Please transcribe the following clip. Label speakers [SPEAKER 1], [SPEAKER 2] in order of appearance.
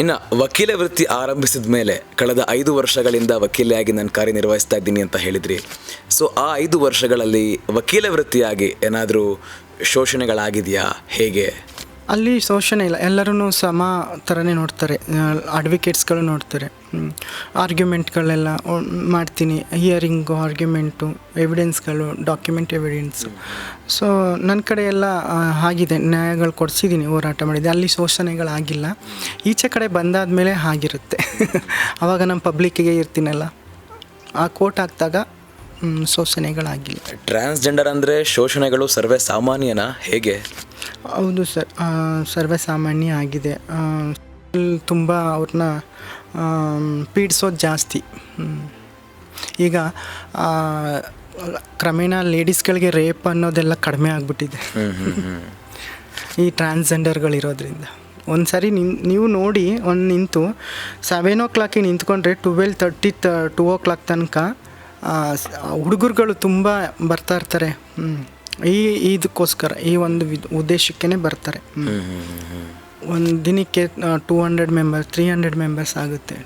[SPEAKER 1] ಇನ್ನು ವಕೀಲ ವೃತ್ತಿ ಆರಂಭಿಸಿದ ಮೇಲೆ ಕಳೆದ ಐದು ವರ್ಷಗಳಿಂದ ವಕೀಲಿಯಾಗಿ ನಾನು ಕಾರ್ಯನಿರ್ವಹಿಸ್ತಾ ಇದ್ದೀನಿ ಅಂತ ಹೇಳಿದ್ರಿ. ಸೊ ಆ ಐದು ವರ್ಷಗಳಲ್ಲಿ ವಕೀಲ ವೃತ್ತಿಯಾಗಿ ಏನಾದರೂ ಶೋಷಣೆಗಳಾಗಿದೆಯಾ? ಹೇಗೆ?
[SPEAKER 2] ಅಲ್ಲಿ ಶೋಷಣೆ ಇಲ್ಲ. ಎಲ್ಲರೂ ಸಮ ಥರನೇ ನೋಡ್ತಾರೆ. ಅಡ್ವೊಕೇಟ್ಸ್ಗಳು ನೋಡ್ತಾರೆ. ಆರ್ಗ್ಯುಮೆಂಟ್ಗಳೆಲ್ಲ ಮಾಡ್ತೀನಿ. ಹಿಯರಿಂಗು ಆರ್ಗ್ಯುಮೆಂಟು ಎವಿಡೆನ್ಸ್ಗಳು ಡಾಕ್ಯುಮೆಂಟ್ ಎವಿಡೆನ್ಸು ಸೊ ನನ್ನ ಕಡೆ ಎಲ್ಲ ಆಗಿದೆ ನ್ಯಾಯಗಳು ಕೊಡಿಸಿದ್ದೀನಿ ಹೋರಾಟ ಮಾಡಿದೆ. ಅಲ್ಲಿ ಶೋಷಣೆಗಳಾಗಿಲ್ಲ. ಈಚೆ ಕಡೆ ಬಂದಾದ ಮೇಲೆ ಆಗಿರುತ್ತೆ ಆವಾಗ ನಮ್ಮ ಪಬ್ಲಿಕ್ಕಿಗೆ ಇರ್ತೀನಲ್ಲ. ಆ ಕೋರ್ಟ್ ಹಾಕಿದಾಗ ಶೋಷಣೆಗಳಾಗಿಲ್ಲ.
[SPEAKER 1] ಟ್ರಾನ್ಸ್ಜೆಂಡರ್ ಅಂದರೆ ಶೋಷಣೆಗಳು ಸರ್ವೇ ಸಾಮಾನ್ಯನ? ಹೇಗೆ?
[SPEAKER 2] ಹೌದು ಸರ್. ಸರ್ವೇ ಸಾಮಾನ್ಯ ಆಗಿದೆ. ತುಂಬ ಅವ್ರನ್ನ ಪೀಡಿಸೋದು ಜಾಸ್ತಿ. ಈಗ ಕ್ರಮೇಣ ಲೇಡೀಸ್ಗಳಿಗೆ ರೇಪ್ ಅನ್ನೋದೆಲ್ಲ ಕಡಿಮೆ ಆಗಿಬಿಟ್ಟಿದೆ. ಈ ಟ್ರಾನ್ಸ್ಜೆಂಡರ್ಗಳಿರೋದ್ರಿಂದ. ಒಂದು ಸರಿ ನಿನ್ ನೀವು ನೋಡಿ ಒಂದು ನಿಂತು ಸೆವೆನ್ ಓ ಕ್ಲಾಕಿಗೆ ನಿಂತ್ಕೊಂಡ್ರೆ ಟುವೆಲ್ ತರ್ಟಿ ತ ಟೂ ಓ ಕ್ಲಾಕ್ ತನಕ ಹುಡುಗರುಗಳು ತುಂಬ ಬರ್ತಾ ಇರ್ತಾರೆ. ಹ್ಮ್. ಈ ಇದಕ್ಕೋಸ್ಕರ ಈ ಒಂದು ಉದ್ದೇಶಕ್ಕೇ ಬರ್ತಾರೆ. ಒಂದು ದಿನಕ್ಕೆ two hundred members three hundred members ಆಗುತ್ತೆ.